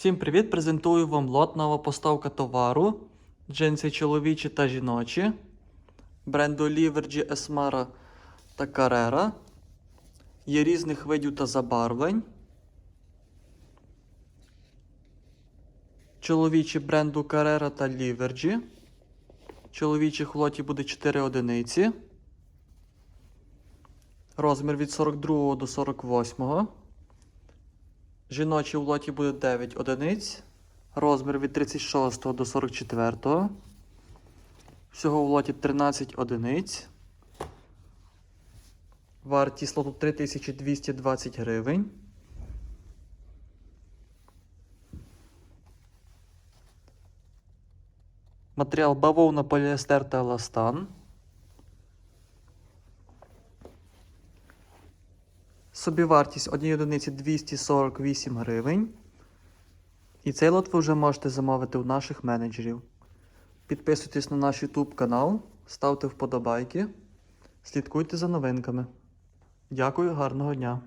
Всім привіт! Презентую вам лот нова поставка товару. Джинси чоловічі та жіночі. Бренду Livergy, Esmara та Carrera. Є різних видів та забарвлень. Чоловічі бренду Carrera та Livergy. Чоловічих в лоті буде 4 одиниці. Розмір від 42 до 48. Жіночі в лоті буде 9 одиниць. Розмір від 36 до 44. Всього в лоті 13 одиниць. Вартість лоту 3220 гривень. Матеріал бавовна, поліестер та еластан. Собівартість однієї одиниці 248 гривень. І цей лот ви вже можете замовити у наших менеджерів. Підписуйтесь на наш YouTube канал, ставте вподобайки, слідкуйте за новинками. Дякую, гарного дня!